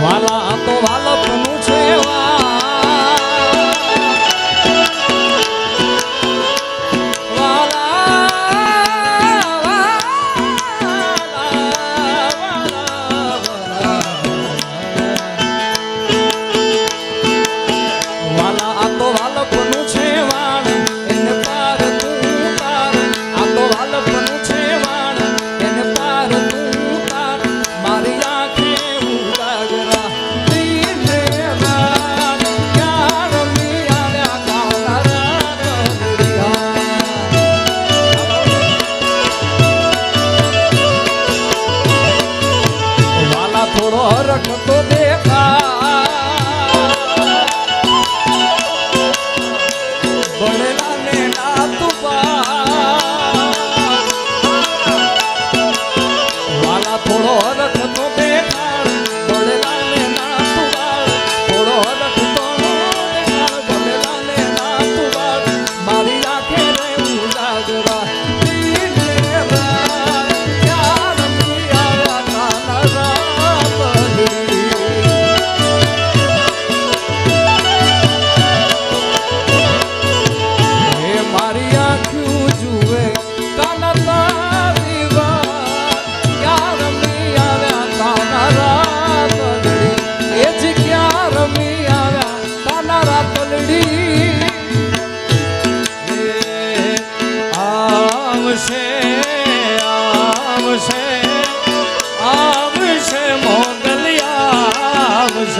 Vai lá.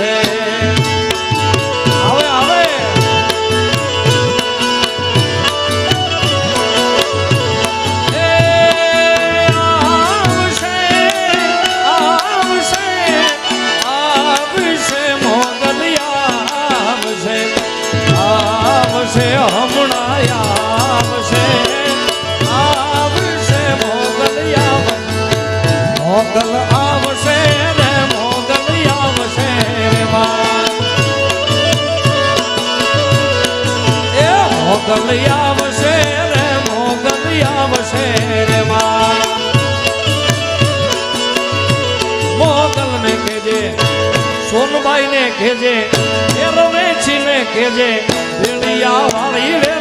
আছে મોગલ આવશે રે મોગલ આવશે રે માં મોગલ ને કેજે સોનબાઈ ને કેજે એ રવેચી ને કેજે વેલિયા વાળી વેલી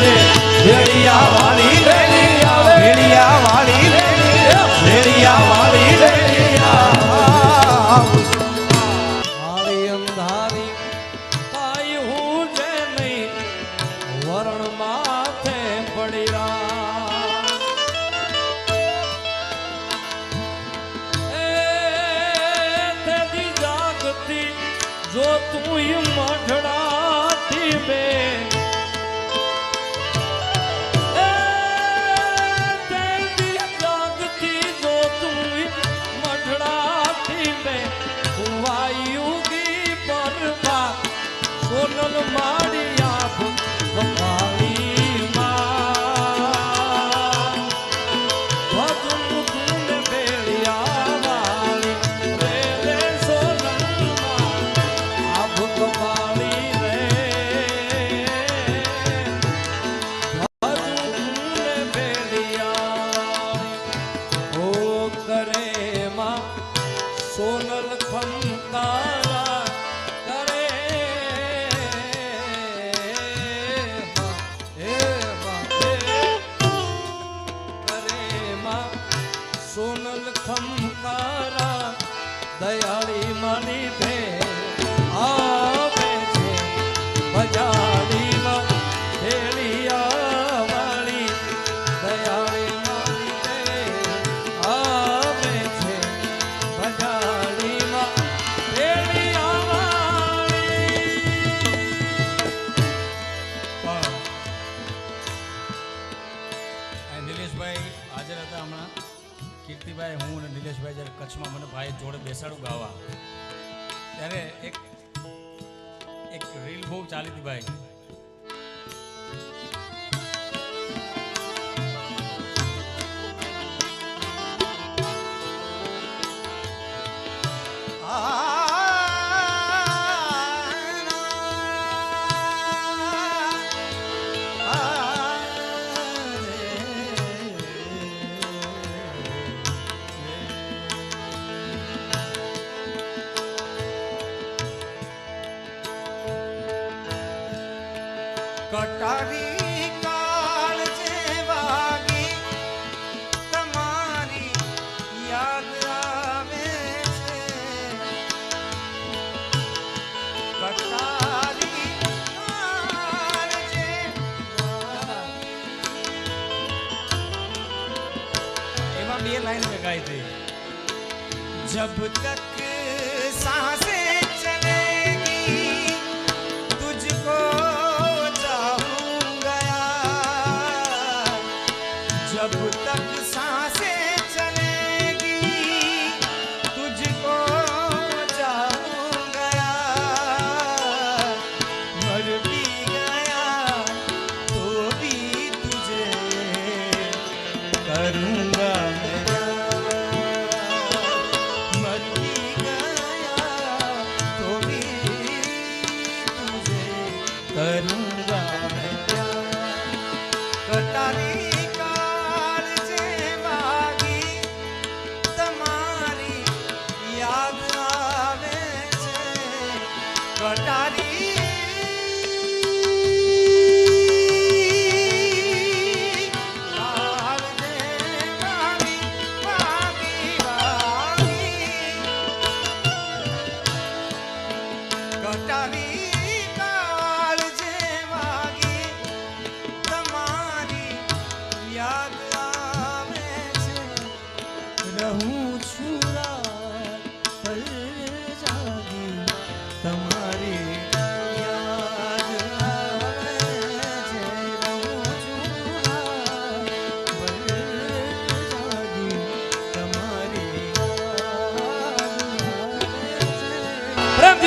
આજે ભેળિયા વાળી ભેળિયા વાળી જો તું મઢ સંકારા દયાળી માની ભે આવે છે. બજારીમાં ભેળિયા વાળી દયાળી માની ભે આવે છે. બજારીમાં ભેળિયા વાળી નિલેશભાઈ ભાઈ હું અને નિલેશભાઈ જ્યારે કચ્છમાં મને ભાઈ જોડે બેસાડું ગાવા, ત્યારે એક એક રીલ બહુ ચાલી હતી ભાઈ. ये लाइन में गाई थी। जब तक सांस चलेगी तुझको चाहूँगा जब तक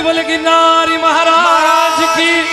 बोले कि नारी महाराज की